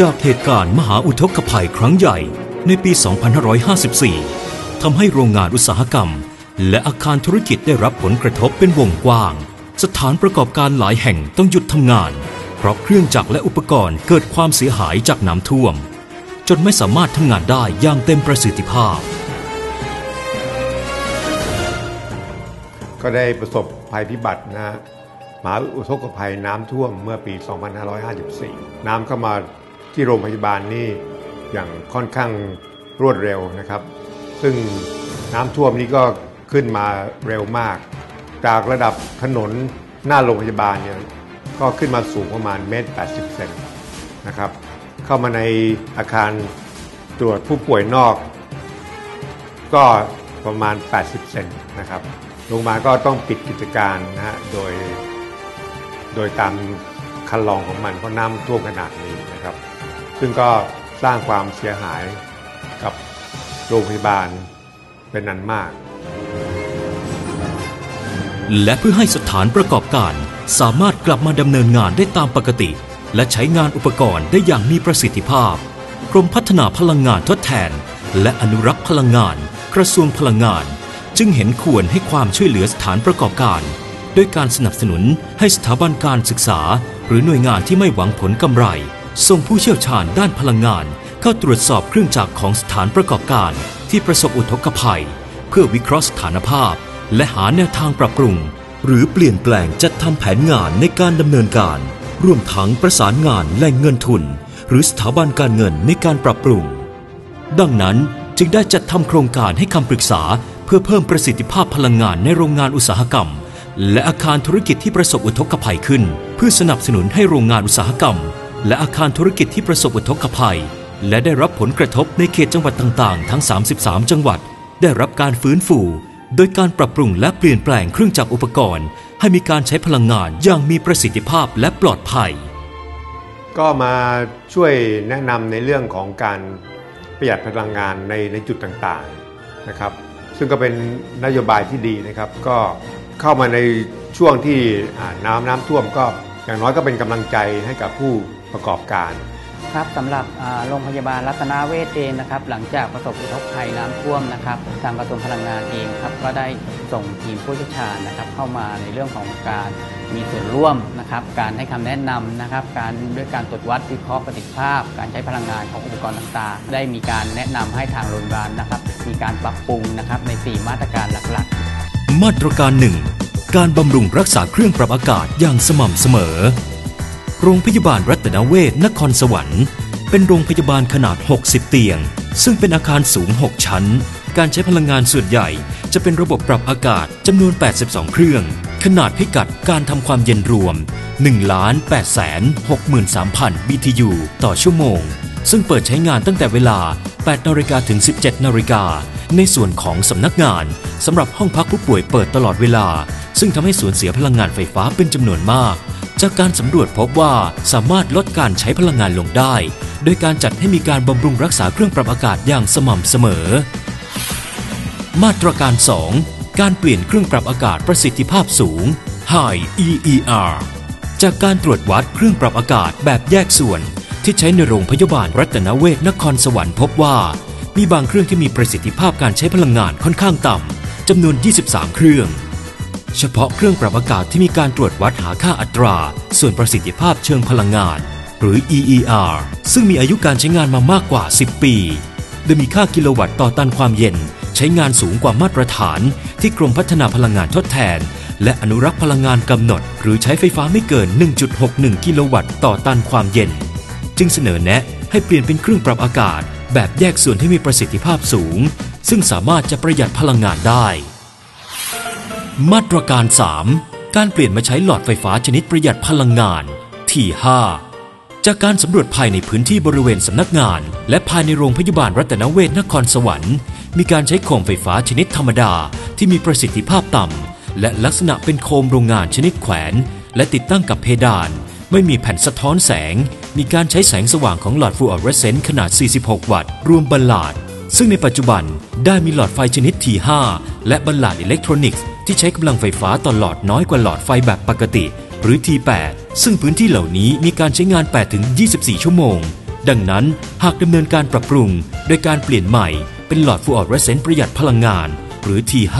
จากเหตุการณ์มหาอุทกภัยครั้งใหญ่ในปี 2554 ทำให้โรงงานอุตสาหกรรม และอาคารธุรกิจได้รับผลกระทบเป็นวงกว้าง สถานประกอบการหลายแห่งต้องหยุดทำงาน เพราะเครื่องจักรและอุปกรณ์เกิดความเสียหายจากน้ำท่วม จนไม่สามารถทำงานได้อย่างเต็มประสิทธิภาพ ก็ได้ประสบภัยพิบัตินะมหาอุทกภัยน้ำท่วมเมื่อปี 2554 น้ำเข้ามา ที่โรงพยาบาลนี่อย่างค่อนข้างรวดเร็วนะครับ ซึ่งน้ำท่วมนี้ก็ขึ้นมาเร็วมาก จากระดับถนนหน้าโรงพยาบาลเนี่ยก็ขึ้นมาสูงประมาณเมตร 80 เซนนะครับ เข้ามาในอาคารตรวจผู้ป่วยนอก ก็ประมาณ 80 เซนนะครับโรงพยาบาลก็ต้องปิดกิจการนะฮะโดย โดยตามคันลองของมันเพราะน้ำท่วมขนาดนี้นะครับ ซึ่งก็สร้างความเสียหายกับโรงพยาบาลเป็นนันมาก และเพื่อให้สถานประกอบการสามารถกลับมาดำเนินงานได้ตามปกติ และใช้งานอุปกรณ์ได้อย่างมีประสิทธิภาพ กรมพัฒนาพลังงานทดแทน และอนุรักษ์พลังงาน กระทรวงพลังงาน จึงเห็นควรให้ความช่วยเหลือสถานประกอบการด้วยการสนับสนุนให้สถาบันการศึกษา หรือหน่วยงานที่ไม่หวังผลกำไร ส่งผู้เชี่ยวชาญด้านพลังงาน เข้าตรวจสอบเครื่องจักรของสถานประกอบการ ที่ประสบอุทกภัย เพื่อวิเคราะห์สถานภาพ และหาแนวทางปรับปรุง หรือเปลี่ยนแปลงจัดทำแผนงานในการดำเนินการ รวมทั้งประสานงานแหล่งเงินทุน หรือสถาบันการเงินในการปรับปรุง ดังนั้นจึงได้จัดทำโครงการให้คำปรึกษา เพื่อเพิ่มประสิทธิภาพพลังงานในโรงงานอุตสาหกรรม และอาคารธุรกิจที่ประสบอุทกภัยขึ้น เพื่อสนับสนุนให้โรงงานอุตสาหกรรม และอาคารธุรกิจที่ประสบอุทกภัย และได้รับผลกระทบในเขตจังหวัดต่างๆ ทั้ง 33 จังหวัด ได้รับการฟื้นฟู โดยการปรับปรุงและเปลี่ยนแปลงเครื่องจักรอุปกรณ์ ให้มีการใช้พลังงานอย่างมีประสิทธิภาพและปลอดภัย ก็มาช่วยแนะนำในเรื่องของการประหยัดพลังงานในในจุดต่างๆนะครับ ซึ่งก็เป็นนโยบายที่ดีนะครับ ก็เข้ามาในช่วงที่อ่าน้ำน้ำท่วมก็อย่างน้อยก็เป็นกำลังใจให้กับผู้ ประกอบการ ครับสำหรับอ่าโรงพยาบาลรัตนาเวชเองนะครับ หลังจากประสบอุทกภัยน้ำท่วมนะครับ ทางกระทรวงพลังงานเองครับก็ได้ส่งทีมผู้เชี่ยวชาญนะครับ เข้ามาในเรื่องของการมีส่วนร่วมนะครับ การให้คำแนะนำนะครับ การด้วยการตรวจวัดวิเคราะห์ประสิทธิภาพ การใช้พลังงานของอุปกรณ์ต่างๆ ได้มีการแนะนำให้ทางโรงพยาบาลนะครับ มีการปรับปรุงนะครับใน 4 มาตรการหลักๆ มาตรการหนึ่งการบำรุงรักษาเครื่องปรับอากาศอย่างสม่ำเสมอ โรงพยาบาลรัตนเวศนครสวรรค์ เป็นโรงพยาบาลขนาด 60 เตียง ซึ่งเป็นอาคารสูง 6 ชั้น การใช้พลังงานส่วนใหญ่ จะเป็นระบบปรับอากาศจำนวน 82 เครื่อง ขนาดพิกัดการทำความเย็นรวม 1 8 6 3 0 0 0 BTU ต่อชั่วโมง ซึ่งเปิดใช้งานตั้งแต่เวลา 8นาฬิกาถึง 17นาฬิกาในส่วนของสำนักงานสำหรับห้องพักผู้ป่วยเปิดตลอดเวลา ซึ่งทำให้สูญเสียพลังงานไฟฟ้าเป็นจำนวนมาก จากการสำรวจพบว่าสามารถลดการใช้พลังงานลงได้ โดยการจัดให้มีการบำรุงรักษาเครื่องปรับอากาศอย่างสม่ำเสมอ มาตรการ 2 การเปลี่ยนเครื่องปรับอากาศประสิทธิภาพสูง High EER จากการตรวจวัดเครื่องปรับอากาศแบบแยกส่วน ที่ใช้ในโรงพยาบาลรัตนเวศนครสวรรค์พบว่า มีบางเครื่องที่มีประสิทธิภาพการใช้พลังงานค่อนข้างต่ำจำนวน 23 เครื่อง เฉพาะเครื่องปรับอากาศที่มีการตรวจวัดหาค่าอัตรา ส่วนประสิทธิภาพเชิงพลังงาน หรือ EER ซึ่งมีอายุการใช้งานมามากกว่า 10 ปี โดยมีค่ากิโลวัตต์ต่อตันความเย็น ใช้งานสูงกว่ามาตรฐาน ที่กรมพัฒนาพลังงานทดแทน และอนุรักษ์พลังงานกำหนด หรือใช้ไฟฟ้าไม่เกิน 1.61 กิโลวัตต์ต่อตันความเย็น จึงเสนอแนะให้เปลี่ยนเป็นเครื่องปรับอากาศ แบบแยกส่วนที่มีประสิทธิภาพสูง ซึ่งสามารถจะประหยัดพลังงานได้ มาตรการ 3 การเปลี่ยนมาใช้หลอดไฟฟ้าชนิดประหยัดพลังงานที่ 5 จากการสำรวจภายในพื้นที่บริเวณสำนักงาน และภายในโรงพยาบาลรัตนเวศนครสวรรค์ มีการใช้โคมไฟฟ้าชนิดธรรมดาที่มีประสิทธิภาพต่ำและลักษณะเป็นโคมโรงงานชนิดแขวน และติดตั้งกับเพดาน ไม่มีแผ่นสะท้อนแสง มีการใช้แสงสว่างของหลอดฟลูออเรสเซนต์ขนาด 46 วัตต์ รวมบัลลาดซึ่งในปัจจุบันได้มีหลอดไฟชนิด T5 และบัลลาดอิเล็กทรอนิกส์ ที่ใช้กำลังไฟฟ้าต่อหลอดน้อยกว่าหลอดไฟแบบปกติ หรือ T8 ซึ่งพื้นที่เหล่านี้มีการใช้งาน 8-24 ชั่วโมง ดังนั้นหากดำเนินการปรับปรุง โดยการเปลี่ยนใหม่เป็นหลอดฟลูออเรสเซนต์ประหยัดพลังงาน หรือ T5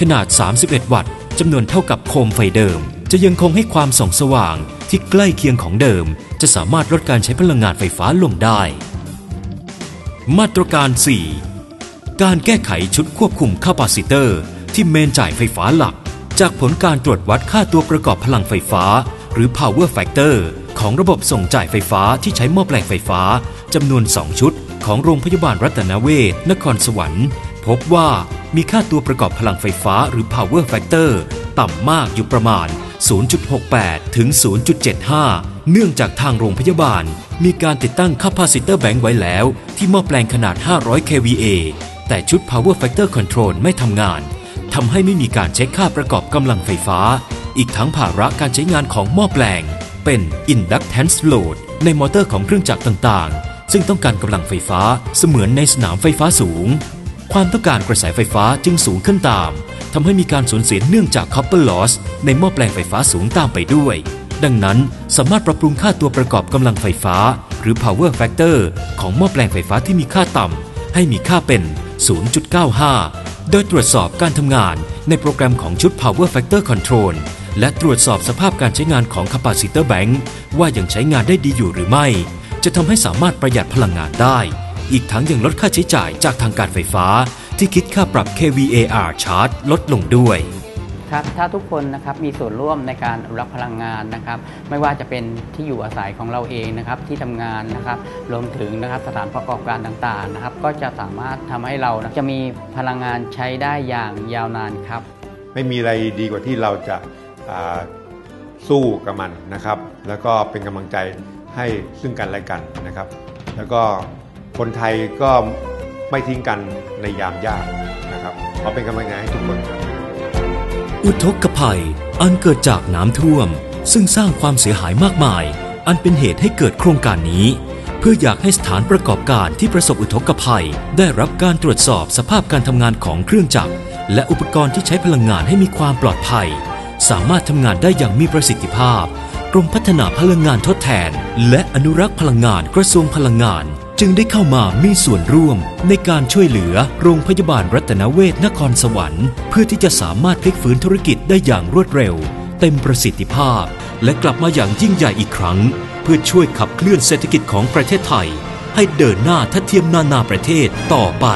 ขนาด 31 วัตต์จำนวนเท่ากับโคมไฟเดิม จะยังคงให้ความส่องสว่างที่ใกล้เคียงของเดิม จะสามารถลดการใช้พลังงานไฟฟ้าลงได้ มาตรการ 4 การแก้ไขชุดควบคุมคาปาซิเตอร์ ที่เมนจ่ายไฟฟ้าหลัก จากผลการตรวจวัดค่าตัวประกอบพลังไฟฟ้า หรือ power factor ของระบบส่งจ่ายไฟฟ้าที่ใช้หม้อแปลงไฟฟ้าจำนวน 2 ชุด ของโรงพยาบาลรัตนเวศนครสวรรค์ พบว่ามีค่าตัวประกอบพลังไฟฟ้าหรือ power factor ต่ำมากอยู่ประมาณ 0.68 ถึง 0.75 เนื่องจากทางโรงพยาบาล มีการติดตั้งคาปาซิเตอร์แบงค์ไว้แล้ว ที่หม้อแปลงขนาด 500 kVA แต่ชุด power factor control ไม่ทำงาน ทำให้ไม่มีการเช็คค่าประกอบกำลังไฟฟ้า อีกทั้งภาระการใช้งานของหม้อแปลง เป็น inductance load ในมอเตอร์ของเครื่องจักรต่างๆ ซึ่งต้องการกำลังไฟฟ้าเสมือนในสนามไฟฟ้าสูง ความต้องการกระแสไฟฟ้าจึงสูงขึ้นตามทำให้มีการสูญเสียเนื่องจาก copper loss ในหม้อแปลงไฟฟ้าสูงตามไปด้วย ดังนั้นสามารถปรับปรุงค่าตัวประกอบกำลังไฟฟ้า หรือ power factor ของหม้อแปลงไฟฟ้าที่มีค่าต่ำให้มีค่าเป็น 0.95 โดยตรวจสอบการทำงานในโปรแกรมของชุด power factor control และตรวจสอบสภาพการใช้งานของ capacitor bank ว่ายังใช้งานได้ดีอยู่หรือไม่ จะทำให้สามารถประหยัดพลังงานได้ อีกทั้งยังลดค่าใช้จ่ายจากทางการไฟฟ้า ที่คิดค่าปรับ kVAR charge ลดลงด้วย ครับถ้าทุกคนนะครับมีส่วนร่วมในการอนุรักษ์พลังงานนะครับ ไม่ว่าจะเป็นที่อยู่อาศัยของเราเองนะครับที่ทำงานนะครับรวมถึงนะครับสถานประกอบการต่างๆนะครับ ก็จะสามารถทำให้เราจะมีพลังงานใช้ได้อย่างยาวนานครับ ไม่มีอะไรดีกว่าที่เราจะาสู้กับมันนะครับ แล้วก็เป็นกำลังใจให้ซึ่งกันและกันนะครับ แล้วก็คนไทยก็ไม่ทิ้งกันในยามยากนะครับขอเป็นกำลังใจให้ทุกคนครับ อุทกภัย อันเกิดจากน้ำท่วม ซึ่งสร้างความเสียหายมากมาย อันเป็นเหตุให้เกิดโครงการนี้ เพื่ออยากให้สถานประกอบการที่ประสบอุทกภัย ได้รับการตรวจสอบสภาพการทำงานของเครื่องจักร และอุปกรณ์ที่ใช้พลังงานให้มีความปลอดภัย สามารถทำงานได้อย่างมีประสิทธิภาพกรมพัฒนาพลังงานทดแทน และอนุรักษ์พลังงานกระทรวงพลังงานจึงได้เข้ามามีส่วนร่วมในการช่วยเหลือโรงพยาบาลรัตนเวชนครสวรรค์ เพื่อที่จะสามารถพลิกฟื้นธุรกิจได้อย่างรวดเร็ว เต็มประสิทธิภาพ และกลับมาอย่างยิ่งใหญ่อีกครั้ง เพื่อช่วยขับเคลื่อนเศรษฐกิจของประเทศไทย ให้เดินหน้าทัดเทียมนานาประเทศต่อไป